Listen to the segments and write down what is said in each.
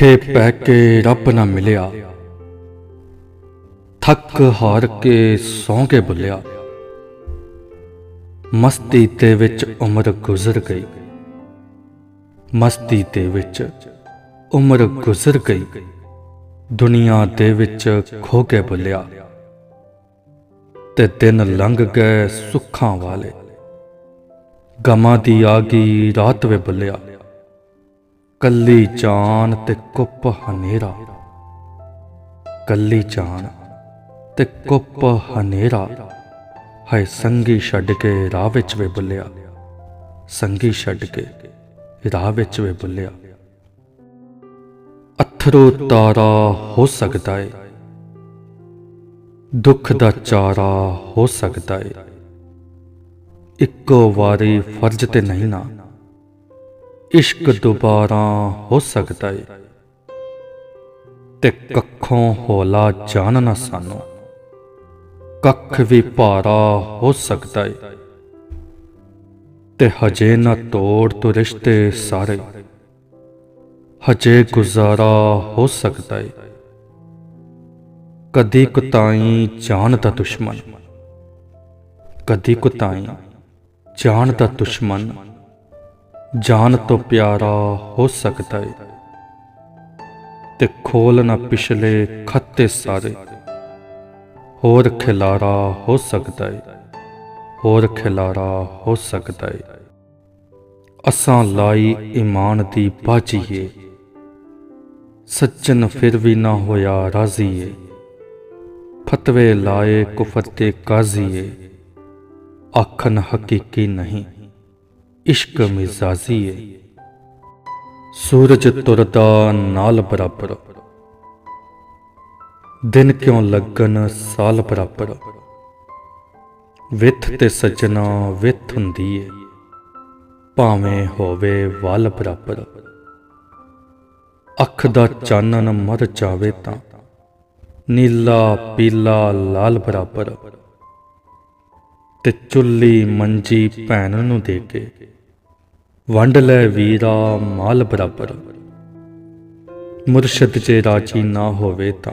ਭੁੱਖੇ ਪੈ ਕੇ ਰੱਬ ਨਾ ਮਿਲਿਆ। ਥੱਕ ਹਾਰ ਕੇ ਸੌਂ ਕੇ ਬੁੱਲਿਆ। ਮਸਤੀ ਦੇ ਵਿੱਚ ਉਮਰ ਗੁਜ਼ਰ ਗਈ। ਮਸਤੀ ਦੇ ਵਿੱਚ ਉਮਰ ਗੁਜ਼ਰ ਗਈ। ਦੁਨੀਆ ਦੇ ਵਿੱਚ ਖੋ ਕੇ ਬੁੱਲਿਆ। ਤੇ ਦਿਨ ਲੰਘ ਗਏ ਸੁੱਖਾਂ ਵਾਲੇ। ਗਮਾਂ ਦੀ ਆ ਗਈ ਰਾਤ ਵੇ ਬੁੱਲਿਆ। ਕੱਲੀ ਜਾਨ ਤੇ ਕੁੱਪ ਹਨੇਰਾ। ਕੱਲੀ ਜਾਨ ਤੇ ਕੁੱਪ ਹਨੇਰਾ। ਹੈ ਸੰਗੀ ਛੱਡ ਕੇ ਰਾਹ ਵਿੱਚ ਵੇ ਬੁੱਲਿਆ। ਸੰਗੀ ਛੱਡ ਕੇ ਰਾਹ ਵਿੱਚ ਵੇ ਬੁੱਲਿਆ। ਅਥਰੂ ਤਾਰਾ ਹੋ ਸਕਦਾ ਏ। ਦੁੱਖ ਦਾ ਚਾਰਾ ਹੋ ਸਕਦਾ ਏ। ਇੱਕੋ ਵਾਰੀ ਫਰਜ਼ ਤੇ ਨਹੀਂ ਨਾ। ਇਸ਼ਕ ਦੁਬਾਰਾ ਹੋ ਸਕਦਾ ਏ। ਤੇ ਕੱਖੋਂ ਹੋਲਾ ਜਾਣ ਨਾ ਸਾਨੂੰ। ਕੱਖ ਵੀ ਭਾਰਾ ਹੋ ਸਕਦਾ ਏ। ਤੇ ਹਜੇ ਨਾ ਤੋੜ ਤੋ ਰਿਸ਼ਤੇ ਸਾਰੇ। ਹਜੇ ਗੁਜ਼ਾਰਾ ਹੋ ਸਕਦਾ ਏ। ਕਦੀ ਕੁਤਾਈ ਜਾਨ ਦਾ ਦੁਸ਼ਮਣ। ਕਦੀ ਕੁਤਾਈ ਜਾਨ ਦਾ ਦੁਸ਼ਮਣ। ਜਾਨ ਤੋਂ ਪਿਆਰਾ ਹੋ ਸਕਦਾ ਏ। ਤੇ ਖੋਲ ਨਾ ਪਿਛਲੇ ਖੱਤੇ ਸਾਰੇ। ਹੋਰ ਖਿਲਾਰਾ ਹੋ ਸਕਦਾ ਏ। ਹੋਰ ਖਿਲਾਰਾ ਹੋ ਸਕਦਾ ਏ। ਅਸਾਂ ਲਾਈ ਈਮਾਨ ਦੀ ਬਾਜੀਏ ਸੱਜਣ ਫਿਰ ਵੀ ਨਾ ਹੋਇਆ ਰਾਜ਼ੀਏ ਫਤਵੇ ਲਾਏ ਕੁਫਰ ਤੇ ਕਾਜ਼ੀਏ ਆਖਣ ਹਕੀਕੀ ਨਹੀਂ। ਇਸ਼ਕ ਮਿਜ਼ਾਜੀ ਏ। ਸੂਰਜ ਤੁਰਦਾ ਨਾਲ ਬਰਾਬਰ। ਦਿਨ ਕਿਉਂ ਲੱਗਣ ਸਾਲ ਬਰਾਬਰ। ਵਿਥ ਤੇ ਸਜਣਾ ਵਿਥ ਹੁੰਦੀ ਏ। ਭਾਵੇਂ ਹੋਵੇ ਵੱਲ ਬਰਾਬਰ। ਅੱਖ ਦਾ ਚਾਨਣ ਮਰ ਜਾਵੇ ਤਾਂ। ਨੀਲਾ ਪੀਲਾ ਲਾਲ ਬਰਾਬਰ। ਤੇ ਚੁੱਲੀ ਮੰਜੀ ਭੈਣ ਨੂੰ ਦੇ ਕੇ। ਵੰਡ ਲੈ ਵੀਰਾ ਮਾਲ ਬਰਾਬਰ। ਮੁਰਸ਼ਿਦ ਜੇ ਰਾਜੀ ਨਾ ਹੋਵੇ ਤਾਂ,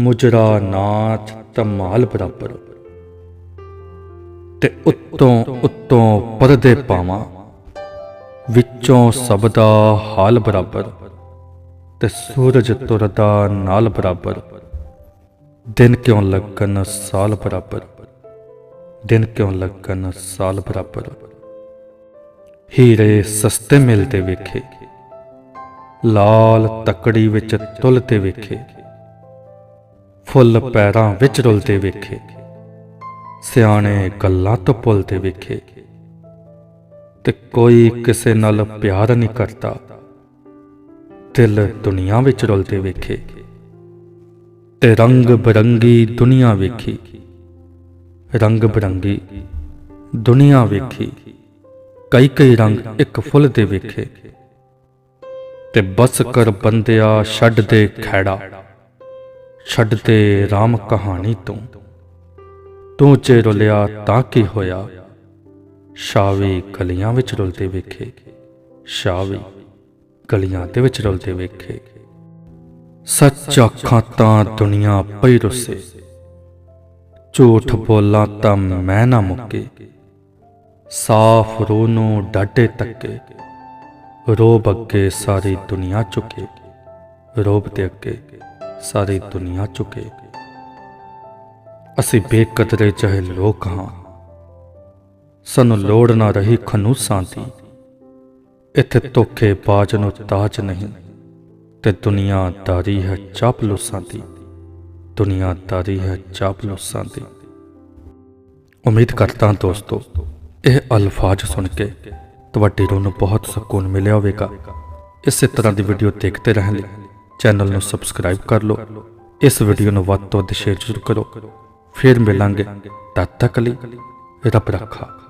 ਮੁਜਰਾ ਨਾਚ ਧਮਾਲ ਬਰਾਬਰ। ਤੇ ਉੱਤੋਂ ਉੱਤੋਂ ਪਰਦੇ ਪਾਵਾਂ, ਵਿੱਚੋਂ ਸਭ ਦਾ ਹਾਲ ਬਰਾਬਰ ਤੇ ਸੂਰਜ ਤੁਰਦਾ ਨਾਲ ਬਰਾਬਰ। ਦਿਨ ਕਿਉਂ ਲੱਗਣ ਸਾਲ ਬਰਾਬਰ, ਦਿਨ ਕਿਉਂ ਲੱਗਣ ਸਾਲ ਬਰਾਬਰ। ਹੀਰੇ ਸਸਤੇ ਮਿਲਦੇ ਵੇਖੇ। ਲਾਲ ਤਕੜੀ ਵਿੱਚ ਤੁਲਤੇ ਵੇਖੇ। ਫੁੱਲ ਪੈਰਾਂ ਵਿੱਚ ਰੁਲਦੇ ਵੇਖੇ। ਸਿਆਣੇ ਗੱਲਾਂ ਤੋਂ ਭੁੱਲਦੇ ਵੇਖੇ। ਤੇ ਕੋਈ ਕਿਸੇ ਨਾਲ ਪਿਆਰ ਨਹੀਂ ਕਰਦਾ। ਦਿਲ ਦੁਨੀਆ ਵਿੱਚ ਰੁਲਦੇ ਵੇਖੇ। ਤੇ ਰੰਗ ਬਰੰਗੀ ਦੁਨੀਆ ਵੇਖੀ। ਰੰਗ ਬਰੰਗੀ ਦੁਨੀਆ ਵੇਖੀ। ਕਈ ਕਈ ਰੰਗ ਇੱਕ ਫੁੱਲ ਦੇ ਵੇਖੇ ਤੇ ਬਸ ਕਰ ਬੰਦਿਆ ਛੱਡ ਦੇ ਖੈੜਾ, ਛੱਡ ਦੇ RAM ਕਹਾਣੀ ਤੂੰ। ਤੂੰ ਚੇ ਰੁਲਿਆ ਤਾਂ ਕੀ ਹੋਇਆ? ਸ਼ਾਵੀ ਗਲੀਆਂ ਵਿੱਚ ਰੁਲਦੇ ਵੇਖੇ ਸ਼ਾਵੀ ਗਲੀਆਂ ਦੇ ਵਿੱਚ ਰੁਲਦੇ ਵੇਖੇ। ਸੱਚ ਅੱਖਾਂ ਤਾਂ ਦੁਨੀਆ ਪਈ ਰੁੱਸੇ, ਝੂਠ ਬੋਲਾਂ ਤਾਂ ਮੈਂ ਨਾ ਮੁੱਕੇ। ਸਾਫ਼ ਰੂਹ ਨੂੰ ਡਾਢੇ ਤੱਕੇ, ਰੋਬ ਅੱਗੇ ਸਾਰੀ ਦੁਨੀਆ ਝੁਕੇ, ਰੋਬ ਦੇ ਅੱਗੇ ਸਾਰੀ ਦੁਨੀਆ ਝੁਕੇ। ਅਸੀਂ ਬੇਕਦਰੇ ਚਾਹੇ ਲੋਕ ਹਾਂ, ਸਾਨੂੰ ਲੋੜ ਨਾ ਰਹੀ ਖਨੂਸਾਂ ਦੀ। ਇੱਥੇ ਧੋਖੇ ਬਾਜ ਨੂੰ ਤਾਜ ਨਹੀਂ, ਤੇ ਦੁਨੀਆਦਾਰੀ ਹੈ ਚਾਪਲੂਸਾਂ ਦੀ, ਦੁਨੀਆਦਾਰੀ ਹੈ ਚਾਪਲੂਸਾਂ ਦੀ। ਉਮੀਦ ਕਰਦਾ ਦੋਸਤੋ ਇਹ ਅਲਫਾਜ਼ ਸੁਣ ਕੇ ਤੁਹਾਡੇ ਰੂਹ ਨੂੰ ਬਹੁਤ ਸਕੂਨ ਮਿਲਿਆ ਹੋਵੇਗਾ। ਇਸੇ ਤਰ੍ਹਾਂ ਦੀ ਵੀਡੀਓ ਦੇਖਦੇ ਰਹਿਣ ਲਈ ਚੈਨਲ ਨੂੰ ਸਬਸਕ੍ਰਾਈਬ ਕਰ ਲਓ। ਇਸ ਵੀਡੀਓ ਨੂੰ ਵੱਧ ਤੋਂ ਵੱਧ ਸ਼ੇਅਰ ਜ਼ਰੂਰ ਕਰੋ। ਫਿਰ ਮਿਲਾਂਗੇ ਤਦ ਤੱਕ ਲਈ ਰੱਬ ਰੱਖਾ।